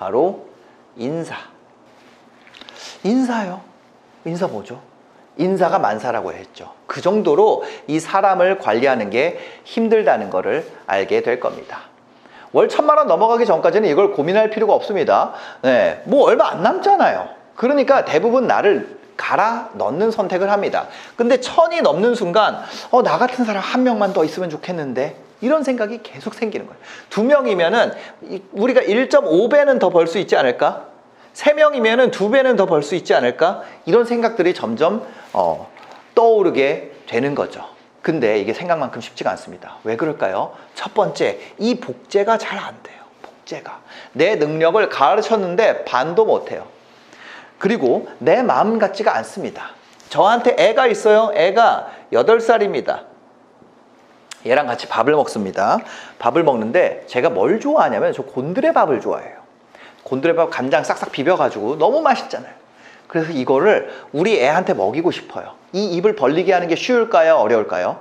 바로 인사. 인사요. 인사 뭐죠? 인사가 만사라고 했죠. 그 정도로 이 사람을 관리하는 게 힘들다는 것을 알게 될 겁니다. 월 천만 원 넘어가기 전까지는 이걸 고민할 필요가 없습니다. 네, 뭐 얼마 안 남잖아요. 그러니까 대부분 나를 갈아 넣는 선택을 합니다. 근데 천이 넘는 순간, 어, 나 같은 사람 한 명만 더 있으면 좋겠는데, 이런 생각이 계속 생기는 거예요. 두 명이면은 이- 우리가 1.5배는 더 벌 수 있지 않을까? 세 명이면은 두 배는 더 벌 수 있지 않을까? 이런 생각들이 점점 어, 떠오르게 되는 거죠. 근데 이게 생각만큼 쉽지가 않습니다. 왜 그럴까요? 첫 번째, 이 복제가 잘 안 돼요. 복제가. 내 능력을 가르쳤는데 반도 못 해요. 그리고 내 마음 같지가 않습니다. 저한테 애가 있어요. 애가 8살입니다. 얘랑 같이 밥을 먹습니다. 밥을 먹는데 제가 뭘 좋아하냐면 저 곤드레 밥을 좋아해요. 곤드레 밥 간장 싹싹 비벼가지고 너무 맛있잖아요. 그래서 이거를 우리 애한테 먹이고 싶어요. 이 입을 벌리게 하는 게 쉬울까요? 어려울까요?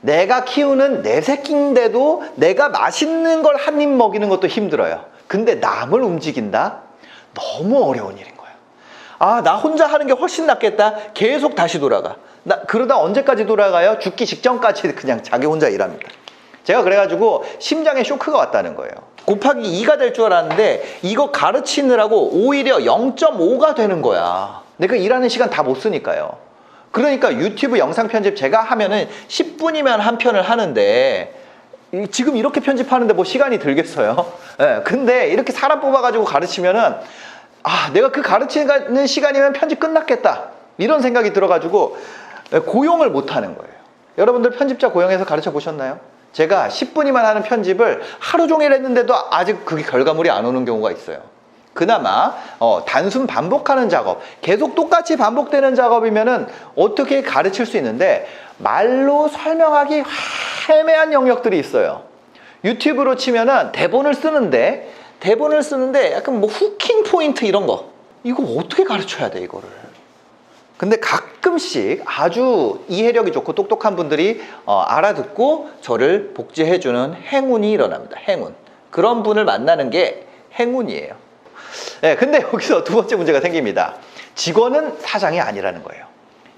내가 키우는 내 새끼인데도 내가 맛있는 걸 한 입 먹이는 것도 힘들어요. 근데 남을 움직인다? 너무 어려운 일인. 아, 나 혼자 하는 게 훨씬 낫겠다. 계속 다시 돌아가. 나 그러다 언제까지 돌아가요? 죽기 직전까지 그냥 자기 혼자 일합니다. 제가 그래가지고 심장에 쇼크가 왔다는 거예요. 곱하기 2가 될 줄 알았는데 이거 가르치느라고 오히려 0.5가 되는 거야. 내가 일하는 시간 다 못 쓰니까요. 그러니까 유튜브 영상 편집 제가 하면은 10분이면 한 편을 하는데 이- 지금 이렇게 편집하는데 뭐 시간이 들겠어요? 예, 근데 이렇게 사람 뽑아가지고 가르치면은 아, 내가 그 가르치는 시간이면 편집 끝났겠다. 이런 생각이 들어가지고 예, 고용을 못 하는 거예요. 여러분들 편집자 고용해서 가르쳐 보셨나요? 제가 10분이만 하는 편집을 하루 종일 했는데도 아직 그게 결과물이 안 오는 경우가 있어요. 그나마 어, 단순 반복하는 작업, 계속 똑같이 반복되는 작업이면은 어떻게 가르칠 수 있는데 말로 설명하기 애매한 영역들이 있어요. 유튜브로 치면은 대본을 쓰는데 대본을 쓰는데 약간 뭐 후킹 포인트 이런 거 이거 어떻게 가르쳐야 돼 이거를? 근데 가끔씩 아주 이해력이 좋고 똑똑한 분들이 어, 알아듣고 저를 복제해주는 행운이 일어납니다. 행운. 그런 분을 만나는 게 행운이에요. 네, 근데 여기서 두 번째 문제가 생깁니다. 직원은 사장이 아니라는 거예요.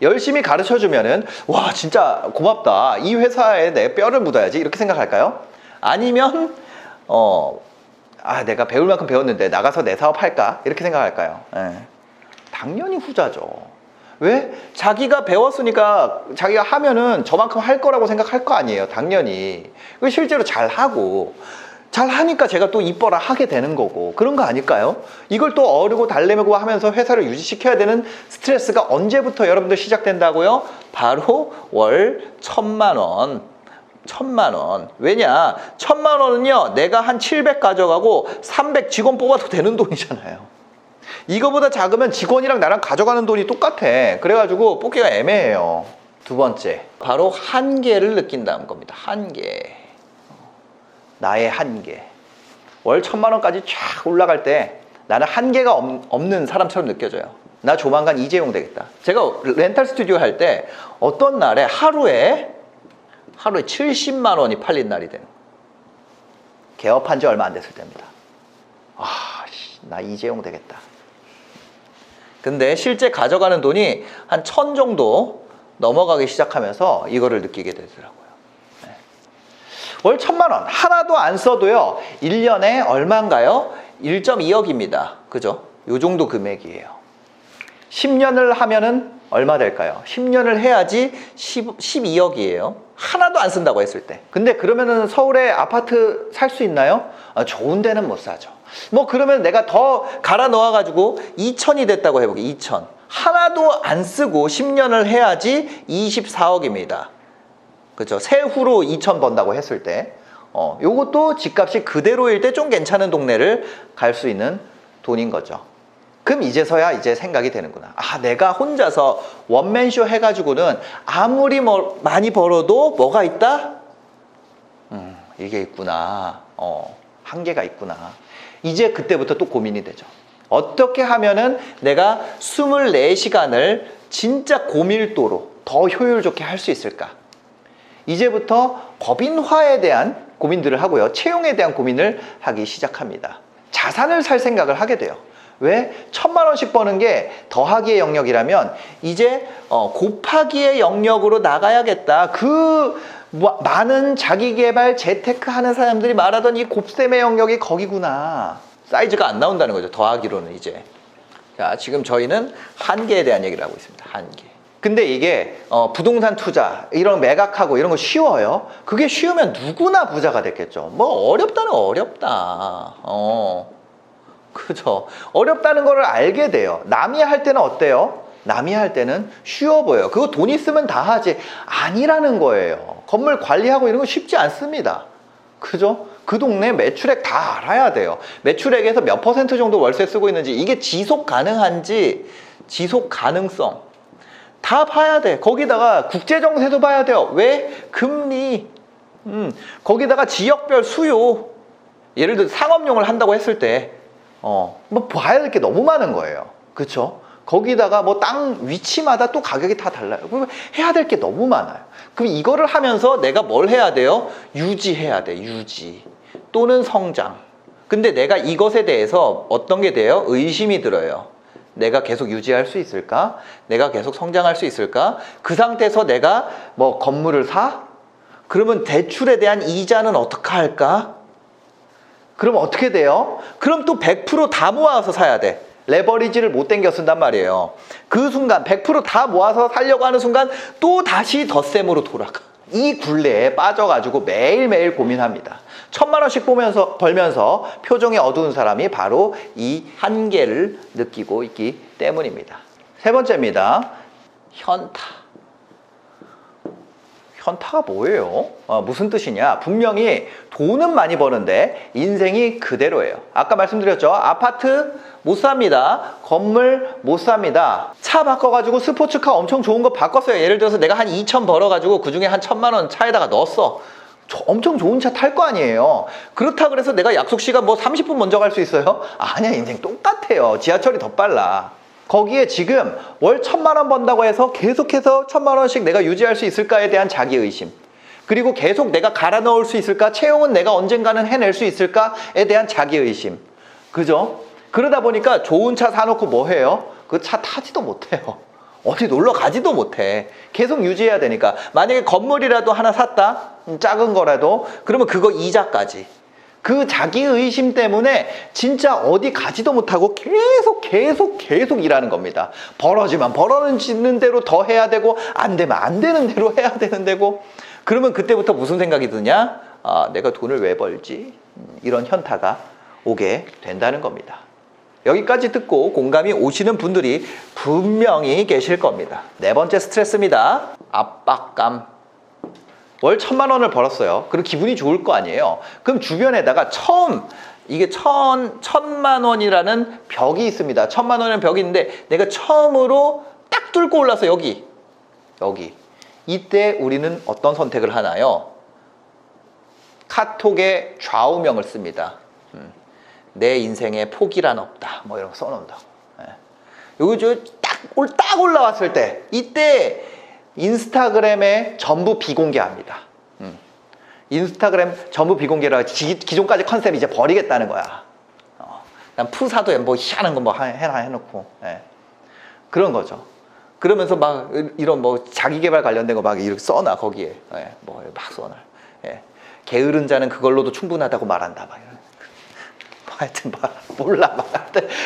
열심히 가르쳐 주면은 와 진짜 고맙다. 이 회사에 내 뼈를 묻어야지 이렇게 생각할까요? 아니면 어 아 내가 배울 만큼 배웠는데 나가서 내 사업 할까 이렇게 생각할까요? 예. 당연히 후자죠. 왜? 자기가 배웠으니까 자기가 하면은 저만큼 할 거라고 생각할 거 아니에요. 당연히. 그 실제로 잘 하고 잘 하니까 제가 또 이뻐라 하게 되는 거고 그런 거 아닐까요? 이걸 또 어르고 달래매고 하면서 회사를 유지시켜야 되는 스트레스가 언제부터 여러분들 시작된다고요? 바로 월 천만 원. 천만 원. 왜냐? 천만 원은요, 내가 한 700 가져가고 300 직원 뽑아도 되는 돈이잖아요. 이거보다 작으면 직원이랑 나랑 가져가는 돈이 똑같아. 그래가지고 뽑기가 애매해요. 두 번째, 바로 한계를 느낀다는 겁니다. 한계. 나의 한계. 월 천만 원까지 쫙 올라갈 때 나는 한계가 없- 없는 사람처럼 느껴져요. 나 조만간 이재용 되겠다. 제가 렌탈 스튜디오 할 때 어떤 날에 하루에 하루에 70만 원이 팔린 날이 되는. 개업한 지 얼마 안 됐을 때입니다. 아, 씨, 나 이재용 되겠다. 근데 실제 가져가는 돈이 한 천 정도 넘어가기 시작하면서 이거를 느끼게 되더라고요. 네. 월 천만 원 하나도 안 써도요. 1년에 얼마인가요? 1.2억입니다. 그죠? 요 정도 금액이에요. 10년을 하면은 얼마 될까요? 10년을 해야지 10, 12억이에요. 하나도 안 쓴다고 했을 때. 근데 그러면은 서울에 아파트 살 수 있나요? 아, 좋은 데는 못 사죠. 뭐 그러면 내가 더 갈아 넣어 가지고 2천이 됐다고 해보게. 2천. 하나도 안 쓰고 10년을 해야지 24억입니다. 그렇죠. 세후로 2천 번다고 했을 때, 어, 요것도 집값이 그대로일 때 좀 괜찮은 동네를 갈 수 있는 돈인 거죠. 그럼 이제서야 이제 생각이 되는구나. 아, 내가 혼자서 원맨쇼 해가지고는 아무리 뭐 많이 벌어도 뭐가 있다? 음, 이게 있구나. 어, 한계가 있구나. 이제 그때부터 또 고민이 되죠. 어떻게 하면은 내가 24시간을 진짜 고밀도로 더 효율 좋게 할 수 있을까? 이제부터 법인화에 대한 고민들을 하고요. 채용에 대한 고민을 하기 시작합니다. 자산을 살 생각을 하게 돼요. 왜? 천만 원씩 버는 게 더하기의 영역이라면 이제 어, 곱하기의 영역으로 나가야겠다. 그 뭐- 많은 자기개발 재테크 하는 사람들이 말하던 이 곱셈의 영역이 거기구나. 사이즈가 안 나온다는 거죠. 더하기로는 이제. 자, 지금 저희는 한계에 대한 얘기를 하고 있습니다. 한계. 근데 이게 어, 부동산 투자 이런 매각하고 이런 거 쉬워요. 그게 쉬우면 누구나 부자가 됐겠죠. 뭐 어렵다는 어렵다. 어. 그죠. 어렵다는 거를 알게 돼요. 남이 할 때는 어때요? 남이 할 때는 쉬워 보여요. 그거 돈 있으면 다 하지. 아니라는 거예요. 건물 관리하고 이런 거 쉽지 않습니다. 그죠? 그 동네 매출액 다 알아야 돼요. 매출액에서 몇 퍼센트 정도 월세 쓰고 있는지, 이게 지속 가능한지, 지속 가능성. 다 봐야 돼. 거기다가 국제정세도 봐야 돼요. 왜? 금리. 음, 거기다가 지역별 수요. 예를 들어 상업용을 한다고 했을 때, 어, 뭐 봐야 될 게 너무 많은 거예요. 그쵸? 거기다가 뭐 땅 위치마다 또 가격이 다 달라요. 그러면 해야 될 게 너무 많아요. 그럼 이거를 하면서 내가 뭘 해야 돼요? 유지해야 돼, 유지. 또는 성장. 근데 내가 이것에 대해서 어떤 게 돼요? 의심이 들어요. 내가 계속 유지할 수 있을까? 내가 계속 성장할 수 있을까? 그 상태에서 내가 뭐 건물을 사? 그러면 대출에 대한 이자는 어떻게 할까? 그럼 어떻게 돼요? 그럼 또 100%다 모아서 사야 돼. 레버리지를 못 땡겨 쓴단 말이에요. 그 순간 100%다 모아서 살려고 하는 순간 또 다시 덧셈으로 돌아가. 이 굴레에 빠져가지고 매일매일 고민합니다. 천만 원씩 보면서 벌면서 표정이 어두운 사람이 바로 이 한계를 느끼고 있기 때문입니다. 세 번째입니다. 현타. 현타가 뭐예요? 어, 무슨 뜻이냐? 분명히 돈은 많이 버는데 인생이 그대로예요. 아까 말씀드렸죠? 아파트 못 삽니다. 건물 못 삽니다. 차 바꿔가지고 스포츠카 엄청 좋은 거 바꿨어요. 예를 들어서 내가 한 2천 벌어가지고 그 중에 한 천만 원 차에다가 넣었어. 저- 엄청 좋은 차 탈 거 아니에요. 그렇다 그래서 내가 약속 시간 뭐 30분 먼저 갈 수 있어요? 아니야, 인생 똑같아요. 지하철이 더 빨라. 거기에 지금 월 천만 원 번다고 해서 계속해서 천만 원씩 내가 유지할 수 있을까에 대한 자기 의심. 그리고 계속 내가 갈아 넣을 수 있을까? 채용은 내가 언젠가는 해낼 수 있을까에 대한 자기 의심. 그죠? 그러다 보니까 좋은 차 사놓고 뭐 해요? 그 차 타지도 못해요. 어디 놀러 가지도 못해. 계속 유지해야 되니까. 만약에 건물이라도 하나 샀다? 음, 작은 거라도. 그러면 그거 이자까지. 그 자기 의심 때문에 진짜 어디 가지도 못하고 계속 계속 계속 일하는 겁니다. 벌어지면 벌어지는 대로 더 해야 되고 안 되면 안 되는 대로 해야 되는 데고 그러면 그때부터 무슨 생각이 드냐? 아, 내가 돈을 왜 벌지? 음, 이런 현타가 오게 된다는 겁니다. 여기까지 듣고 공감이 오시는 분들이 분명히 계실 겁니다. 네 번째 스트레스입니다. 압박감. 월 천만 원을 벌었어요. 그럼 기분이 좋을 거 아니에요. 그럼 주변에다가 처음 이게 천 천만 원이라는 벽이 있습니다. 천만 원이라는 벽이 있는데 내가 처음으로 딱 뚫고 올라서 여기 여기 이때 우리는 어떤 선택을 하나요? 카톡에 좌우명을 씁니다. 음. 내 인생에 포기란 없다. 뭐 이런 거 써놓는다고. 예. 요거 저딱딱 올라왔을 때 이때 인스타그램에 전부 비공개합니다. 음. 인스타그램 전부 비공개라 기, 기존까지 컨셉 이제 버리겠다는 거야. 어. 그냥 푸사도 뭐 희한한 거 뭐 해라 해놓고 예. 그런 거죠. 그러면서 막 이런 뭐 자기 개발 관련된 거 막 이렇게 써놔 거기에 예. 뭐막 써놔. 예. 게으른 자는 그걸로도 충분하다고 말한다. 막 이런. 뭐 하여튼 막 몰라 막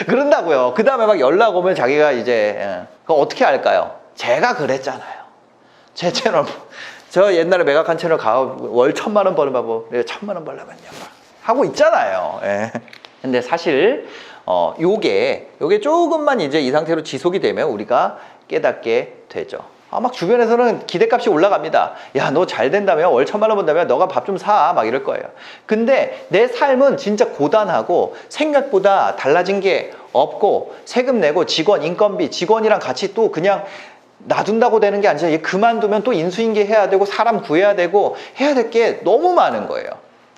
그런다고요. 그 다음에 막 연락 오면 자기가 이제 예. 그거 어떻게 할까요? 제가 그랬잖아요. 제 채널 저 옛날에 매각한 채널 가월 천만 원 버는 방법 내가 천만 원 벌려면요 막 하고 있잖아요. 예. 근데 사실 어 요게 요게 조금만 이제 이 상태로 지속이 되면 우리가 깨닫게 되죠. 아, 막 주변에서는 기대값이 올라갑니다. 야, 너 잘 된다며? 월 천만 원 번다며? 너가 밥 좀 사. 막 이럴 거예요. 근데 내 삶은 진짜 고단하고 생각보다 달라진 게 없고 세금 내고 직원, 인건비, 직원이랑 같이 또 그냥 놔둔다고 되는 게 아니라 얘 그만두면 또 인수인계 해야 되고 사람 구해야 되고 해야 될 게 너무 많은 거예요.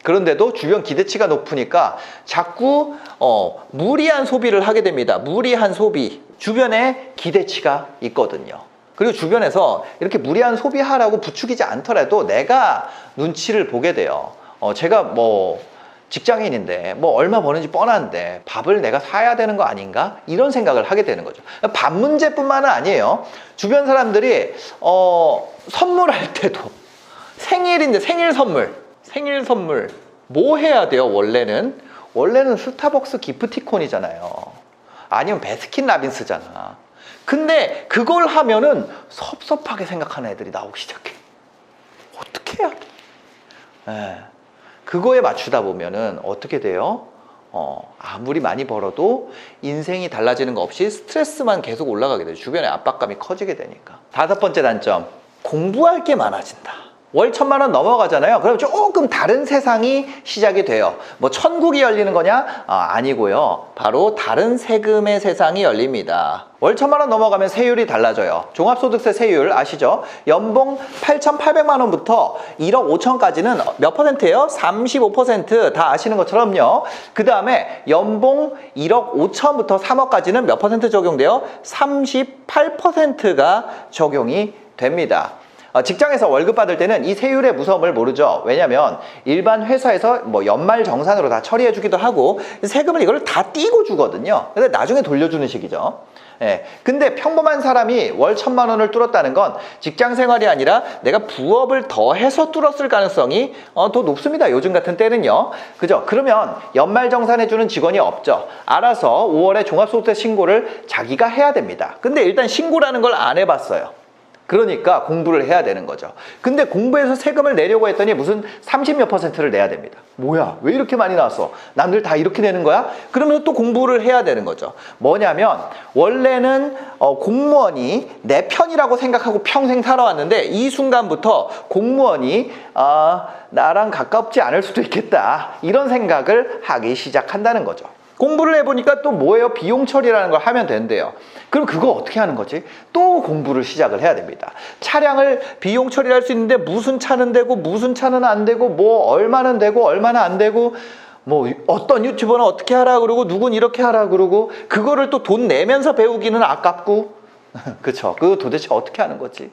그런데도 주변 기대치가 높으니까 자꾸 어, 무리한 소비를 하게 됩니다. 무리한 소비. 주변에 기대치가 있거든요. 그리고 주변에서 이렇게 무리한 소비하라고 부추기지 않더라도 내가 눈치를 보게 돼요. 어, 제가 뭐 직장인인데 뭐 얼마 버는지 뻔한데 밥을 내가 사야 되는 거 아닌가 이런 생각을 하게 되는 거죠. 밥 문제뿐만은 아니에요. 주변 사람들이 어, 선물할 때도 생일인데 생일 선물, 생일 선물 뭐 해야 돼요? 원래는 원래는 스타벅스 기프티콘이잖아요. 아니면 베스킨 라빈스잖아. 근데 그걸 하면은 섭섭하게 생각하는 애들이 나오기 시작해. 어떻게 해야 돼? 예. 그거에 맞추다 보면은 어떻게 돼요? 어, 아무리 많이 벌어도 인생이 달라지는 거 없이 스트레스만 계속 올라가게 돼요. 주변에 압박감이 커지게 되니까. 다섯 번째 단점. 공부할 게 많아진다. 월 천만 원 넘어가잖아요. 그럼 조금 다른 세상이 시작이 돼요. 뭐 천국이 열리는 거냐? 아, 아니고요. 바로 다른 세금의 세상이 열립니다. 월 천만 원 넘어가면 세율이 달라져요. 종합소득세 세율 아시죠? 연봉 8,800만 원부터 1억 5천까지는 몇 퍼센트예요? 35%다 아시는 것처럼요. 그 다음에 연봉 1억 5천부터 3억까지는 몇 퍼센트 적용돼요? 38%가 적용이 됩니다. 어, 직장에서 월급 받을 때는 이 세율의 무서움을 모르죠. 왜냐하면 일반 회사에서 뭐 연말 정산으로 다 처리해 주기도 하고 세금을 이걸 다 띄고 주거든요. 근데 나중에 돌려주는 식이죠. 예. 근데 평범한 사람이 월 천만 원을 뚫었다는 건 직장 생활이 아니라 내가 부업을 더 해서 뚫었을 가능성이 어, 더 높습니다. 요즘 같은 때는요. 그죠? 그러면 연말 정산해주는 직원이 없죠. 알아서 5월에 종합소득세 신고를 자기가 해야 됩니다. 근데 일단 신고라는 걸 안 해봤어요. 그러니까 공부를 해야 되는 거죠. 근데 공부해서 세금을 내려고 했더니 무슨 30몇 퍼센트를 내야 됩니다. 뭐야? 왜 이렇게 많이 나왔어? 남들 다 이렇게 내는 거야? 그러면 또 공부를 해야 되는 거죠. 뭐냐면 원래는 어, 공무원이 내 편이라고 생각하고 평생 살아왔는데 이 순간부터 공무원이 아, 나랑 가깝지 않을 수도 있겠다. 이런 생각을 하기 시작한다는 거죠. 공부를 해보니까 또 뭐예요? 비용 처리라는 걸 하면 된대요. 그럼 그거 어떻게 하는 거지? 또 공부를 시작을 해야 됩니다. 차량을 비용 처리를 할수 있는데 무슨 차는 되고 무슨 차는 안 되고 뭐 얼마는 되고 얼마나 안 되고 뭐 어떤 유튜버는 어떻게 하라 그러고 누군 이렇게 하라 그러고 그거를 또 돈 내면서 배우기는 아깝고 그쵸? 그거 도대체 어떻게 하는 거지?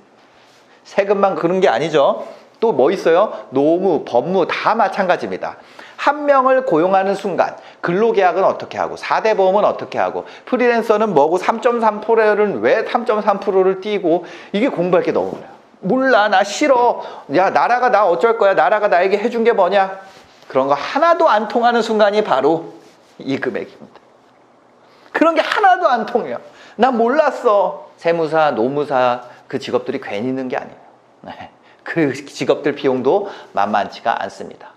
세금만 그런 게 아니죠. 또 뭐 있어요? 노무, 법무 다 마찬가지입니다. 한 명을 고용하는 순간 근로계약은 어떻게 하고 4대 보험은 어떻게 하고 프리랜서는 뭐고 3.3%는 왜 3.3%를 띄고 이게 공부할 게 너무 많아요. 몰라 나 싫어. 야 나라가 나 어쩔 거야. 나라가 나에게 해준 게 뭐냐. 그런 거 하나도 안 통하는 순간이 바로 이 금액입니다. 그런 게 하나도 안 통해요. 나 몰랐어. 세무사, 노무사 그 직업들이 괜히 있는 게 아니에요. 네. 그 직업들 비용도 만만치가 않습니다.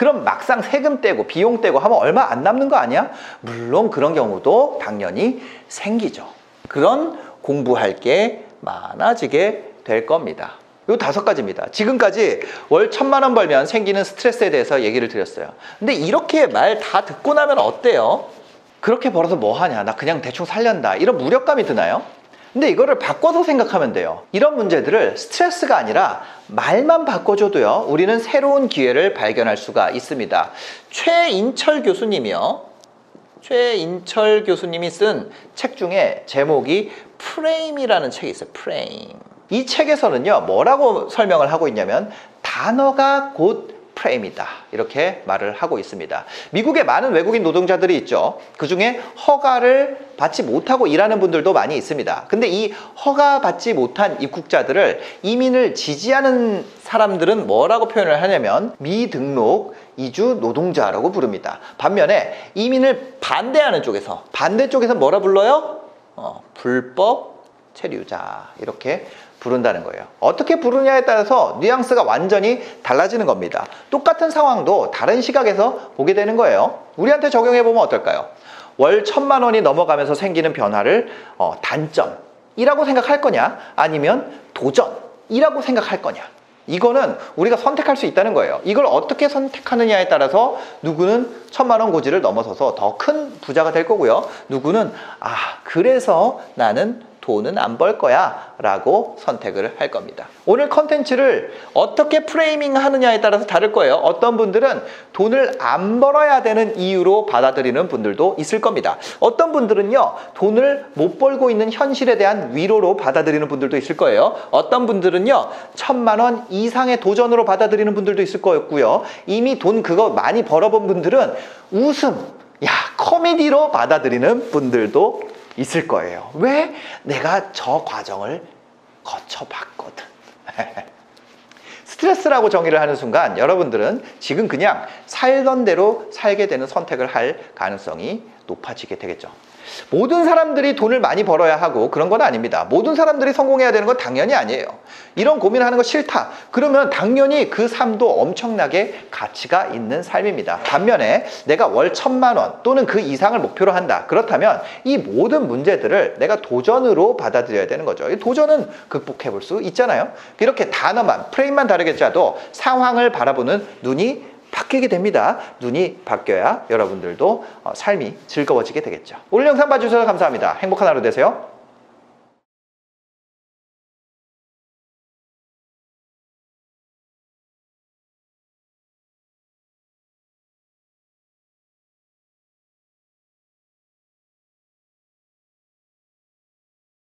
그럼 막상 세금 떼고 비용 떼고 하면 얼마 안 남는 거 아니야? 물론 그런 경우도 당연히 생기죠. 그런 공부할 게 많아지게 될 겁니다. 요 다섯 가지입니다. 지금까지 월 천만 원 벌면 생기는 스트레스에 대해서 얘기를 드렸어요. 근데 이렇게 말 다 듣고 나면 어때요? 그렇게 벌어서 뭐 하냐? 나 그냥 대충 살련다. 이런 무력감이 드나요? 근데 이거를 바꿔서 생각하면 돼요. 이런 문제들을 스트레스가 아니라 말만 바꿔줘도요, 우리는 새로운 기회를 발견할 수가 있습니다. 최인철 교수님이요. 최인철 교수님이 쓴 책 중에 제목이 프레임이라는 책이 있어요. 프레임. 이 책에서는요, 뭐라고 설명을 하고 있냐면, 단어가 곧 프레임이다. 이렇게 말을 하고 있습니다. 미국에 많은 외국인 노동자들이 있죠. 그 중에 허가를 받지 못하고 일하는 분들도 많이 있습니다. 근데 이 허가 받지 못한 입국자들을 이민을 지지하는 사람들은 뭐라고 표현을 하냐면 미등록 이주 노동자라고 부릅니다. 반면에 이민을 반대하는 쪽에서 반대 쪽에서 뭐라 불러요? 어, 불법 체류자 이렇게 부른다는 거예요. 어떻게 부르냐에 따라서 뉘앙스가 완전히 달라지는 겁니다. 똑같은 상황도 다른 시각에서 보게 되는 거예요. 우리한테 적용해 보면 어떨까요? 월 천만 원이 넘어가면서 생기는 변화를 어, 단점이라고 생각할 거냐, 아니면 도전이라고 생각할 거냐. 이거는 우리가 선택할 수 있다는 거예요. 이걸 어떻게 선택하느냐에 따라서 누구는 천만 원 고지를 넘어서서 더 큰 부자가 될 거고요. 누구는 아 그래서 나는 돈은 안 벌 거야 라고 선택을 할 겁니다. 오늘 컨텐츠를 어떻게 프레이밍 하느냐에 따라서 다를 거예요. 어떤 분들은 돈을 안 벌어야 되는 이유로 받아들이는 분들도 있을 겁니다. 어떤 분들은요, 돈을 못 벌고 있는 현실에 대한 위로로 받아들이는 분들도 있을 거예요. 어떤 분들은요, 천만 원 이상의 도전으로 받아들이는 분들도 있을 거였고요. 이미 돈 그거 많이 벌어본 분들은 웃음, 야, 코미디로 받아들이는 분들도 있을 거예요. 왜? 내가 저 과정을 거쳐봤거든. 스트레스라고 정의를 하는 순간 여러분들은 지금 그냥 살던 대로 살게 되는 선택을 할 가능성이 높아지게 되겠죠. 모든 사람들이 돈을 많이 벌어야 하고 그런 건 아닙니다. 모든 사람들이 성공해야 되는 건 당연히 아니에요. 이런 고민하는 거 싫다. 그러면 당연히 그 삶도 엄청나게 가치가 있는 삶입니다. 반면에 내가 월 천만 원 또는 그 이상을 목표로 한다. 그렇다면 이 모든 문제들을 내가 도전으로 받아들여야 되는 거죠. 이 도전은 극복해 볼 수 있잖아요. 이렇게 단어만, 프레임만 다르게 짜도 상황을 바라보는 눈이 바뀌게 됩니다. 눈이 바뀌어야 여러분들도 어, 삶이 즐거워지게 되겠죠. 오늘 영상 봐주셔서 감사합니다. 행복한 하루 되세요.